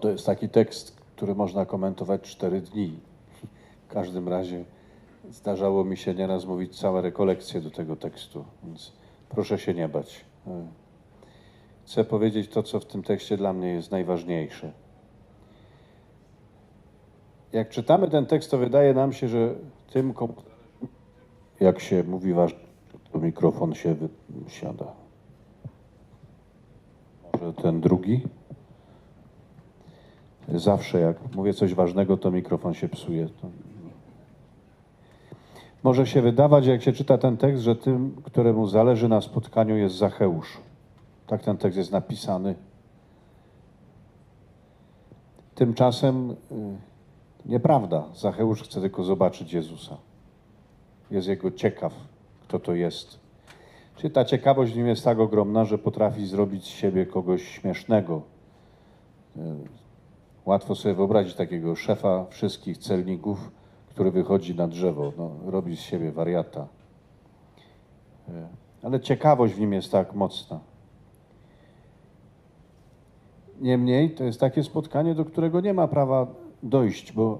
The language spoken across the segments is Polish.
To jest taki tekst, który można komentować cztery dni. W każdym razie zdarzało mi się nieraz mówić całe rekolekcje do tego tekstu, więc proszę się nie bać. Chcę powiedzieć to, co w tym tekście dla mnie jest najważniejsze. Jak czytamy ten tekst, to wydaje nam się, że tym, jak się mówi ważne, to mikrofon się wysiada. Może ten drugi? Zawsze jak mówię coś ważnego, to mikrofon się psuje. To... Może się wydawać, jak się czyta ten tekst, że tym, któremu zależy na spotkaniu jest Zacheusz. Tak ten tekst jest napisany. Tymczasem y, nieprawda. Zacheusz chce tylko zobaczyć Jezusa. Jest jego ciekaw, kto to jest. Czy ta ciekawość w nim jest tak ogromna, że potrafi zrobić z siebie kogoś śmiesznego. Łatwo sobie wyobrazić takiego szefa wszystkich celników, który wychodzi na drzewo, no, robi z siebie wariata. E, ale ciekawość w nim jest tak mocna. Niemniej to jest takie spotkanie, do którego nie ma prawa dojść, bo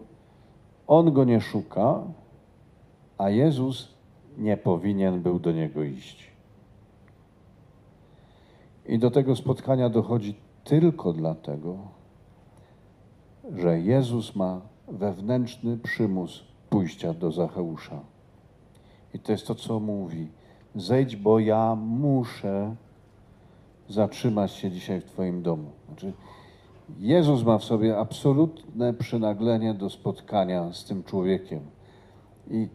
on go nie szuka, a Jezus nie powinien był do niego iść. I do tego spotkania dochodzi tylko dlatego, że Jezus ma wewnętrzny przymus pójścia do Zacheusza. I to jest to, co mówi. Zejdź, bo ja muszę zatrzymać się dzisiaj w Twoim domu. Znaczy, Jezus ma w sobie absolutne przynaglenie do spotkania z tym człowiekiem. I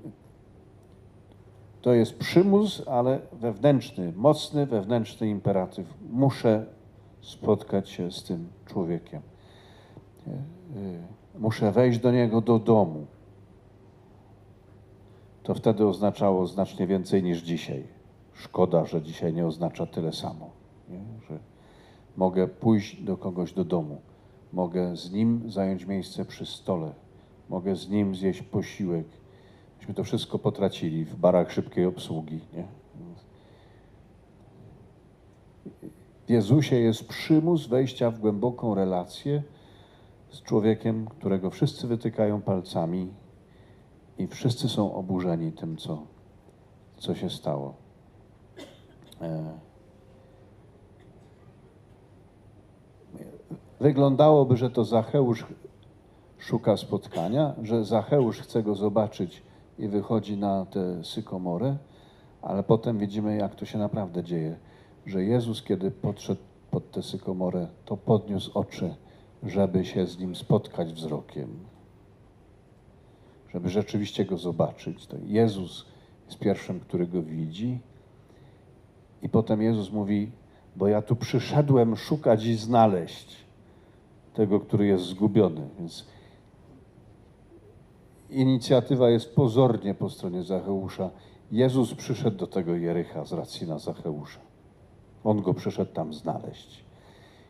to jest przymus, ale wewnętrzny, mocny wewnętrzny imperatyw. Muszę spotkać się z tym człowiekiem. Y, muszę wejść do niego do domu. To wtedy oznaczało znacznie więcej niż dzisiaj. Szkoda, że dzisiaj nie oznacza tyle samo. Nie? Że mogę pójść do kogoś do domu, mogę z nim zająć miejsce przy stole, mogę z nim zjeść posiłek. Myśmy to wszystko potracili w barach szybkiej obsługi. Nie? W Jezusie jest przymus wejścia w głęboką relację z człowiekiem, którego wszyscy wytykają palcami i wszyscy są oburzeni tym, co, co się stało. E, wyglądałoby, że to Zacheusz szuka spotkania, że Zacheusz chce go zobaczyć i wychodzi na tę sykomorę, ale potem widzimy, jak to się naprawdę dzieje, że Jezus, kiedy podszedł pod tę sykomorę, to podniósł oczy żeby się z nim spotkać wzrokiem, żeby rzeczywiście go zobaczyć. To Jezus jest pierwszym, który go widzi. I potem Jezus mówi: Bo ja tu przyszedłem szukać i znaleźć tego, który jest zgubiony. Więc inicjatywa jest pozornie po stronie Zacheusza. Jezus przyszedł do tego Jericha z racji na Zacheusza. On go przyszedł tam znaleźć.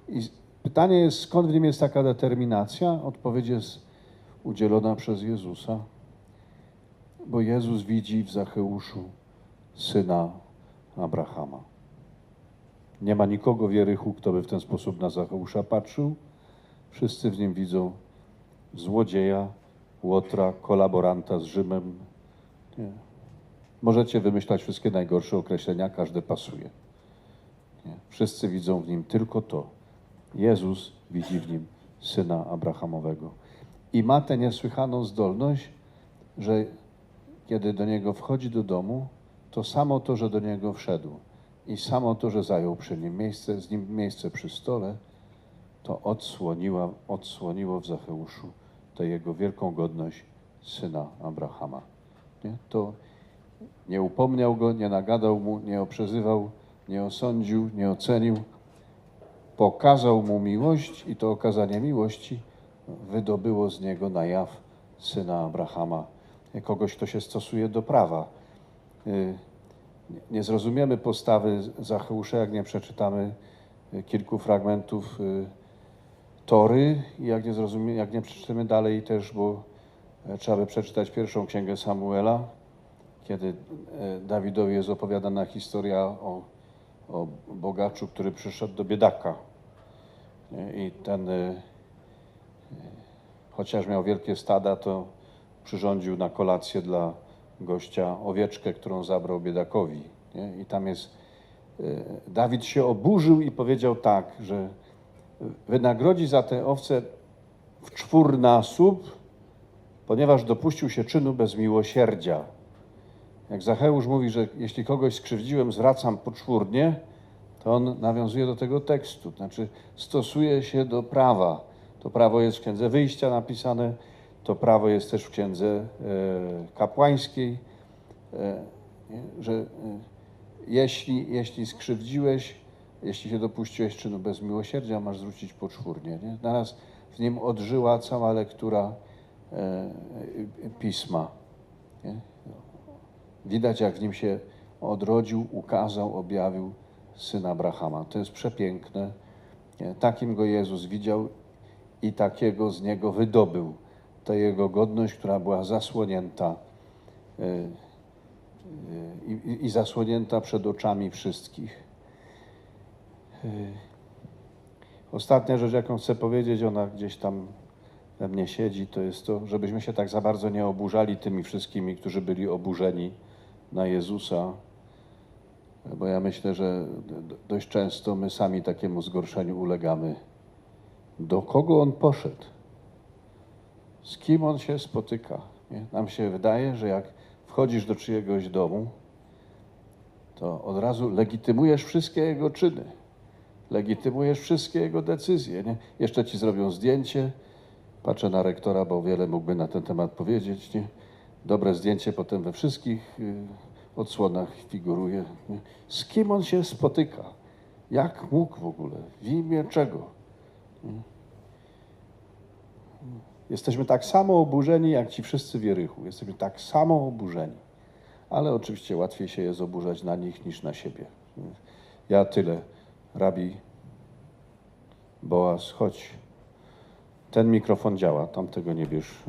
I Pytanie jest, skąd w nim jest taka determinacja? Odpowiedź jest udzielona przez Jezusa, bo Jezus widzi w Zacheuszu syna Abrahama. Nie ma nikogo w Jerychu, kto by w ten sposób na Zacheusza patrzył. Wszyscy w nim widzą złodzieja, łotra, kolaboranta z Rzymem. Nie. Możecie wymyślać wszystkie najgorsze określenia, każde pasuje. Nie. Wszyscy widzą w nim tylko to Jezus widzi w nim syna Abrahamowego. I ma tę niesłychaną zdolność, że kiedy do niego wchodzi do domu, to samo to, że do niego wszedł i samo to, że zajął przy nim miejsce, z nim miejsce przy stole, to odsłoniła, odsłoniło w Zacheuszu tę jego wielką godność syna Abrahama. Nie? To nie upomniał go, nie nagadał mu, nie oprzezywał, nie osądził, nie ocenił, pokazał mu miłość i to okazanie miłości wydobyło z niego na jaw syna Abrahama, kogoś, kto się stosuje do prawa. Y, nie zrozumiemy postawy Zacheusza, jak nie przeczytamy kilku fragmentów y, Tory i jak nie, zrozumie, jak nie przeczytamy dalej też, bo e, trzeba by przeczytać pierwszą księgę Samuela, kiedy e, Dawidowi jest opowiadana historia o o bogaczu, który przyszedł do biedaka. I ten, y, chociaż miał wielkie stada, to przyrządził na kolację dla gościa owieczkę, którą zabrał biedakowi. I tam jest, e, Dawid się oburzył i powiedział tak, że wynagrodzi za tę owcę w czwórnasób, ponieważ dopuścił się czynu bez miłosierdzia. Jak Zacheusz mówi, że jeśli kogoś skrzywdziłem, zwracam poczwórnie, to on nawiązuje do tego tekstu, znaczy stosuje się do prawa. To prawo jest w Księdze Wyjścia napisane, to prawo jest też w Księdze e, Kapłańskiej, e, że e, jeśli, jeśli skrzywdziłeś, jeśli się dopuściłeś czynu bez miłosierdzia, masz zwrócić poczwórnie. Nie? Naraz w nim odżyła cała lektura pisma. Nie? Widać, jak w nim się odrodził, ukazał, objawił syn Abrahama. To jest przepiękne. Takim go Jezus widział i takiego z niego wydobył. Ta jego godność, która była zasłonięta e, e, i zasłonięta przed oczami wszystkich. E, Ostatnia rzecz, jaką chcę powiedzieć, ona gdzieś tam we mnie siedzi, to jest to, żebyśmy się tak za bardzo nie oburzali tymi wszystkimi, którzy byli oburzeni na Jezusa, bo ja myślę, że dość często my sami takiemu zgorszeniu ulegamy. Do kogo on poszedł? Z kim on się spotyka? Nie? Nam się wydaje, że jak wchodzisz do czyjegoś domu, to od razu legitymujesz wszystkie jego czyny, legitymujesz wszystkie jego decyzje. Nie? Jeszcze ci zrobią zdjęcie. Patrzę na rektora, bo wiele mógłby na ten temat powiedzieć. Nie? Dobre zdjęcie potem we wszystkich y, odsłonach figuruje. Z kim on się spotyka? Jak mógł w ogóle? W imię czego? Jesteśmy tak samo oburzeni, jak ci wszyscy w Jerychu. Jesteśmy tak samo oburzeni. Ale oczywiście łatwiej się jest oburzać na nich niż na siebie. Ja tyle. Rabi Boaz, chodź. Ten mikrofon działa, tamtego nie bierz.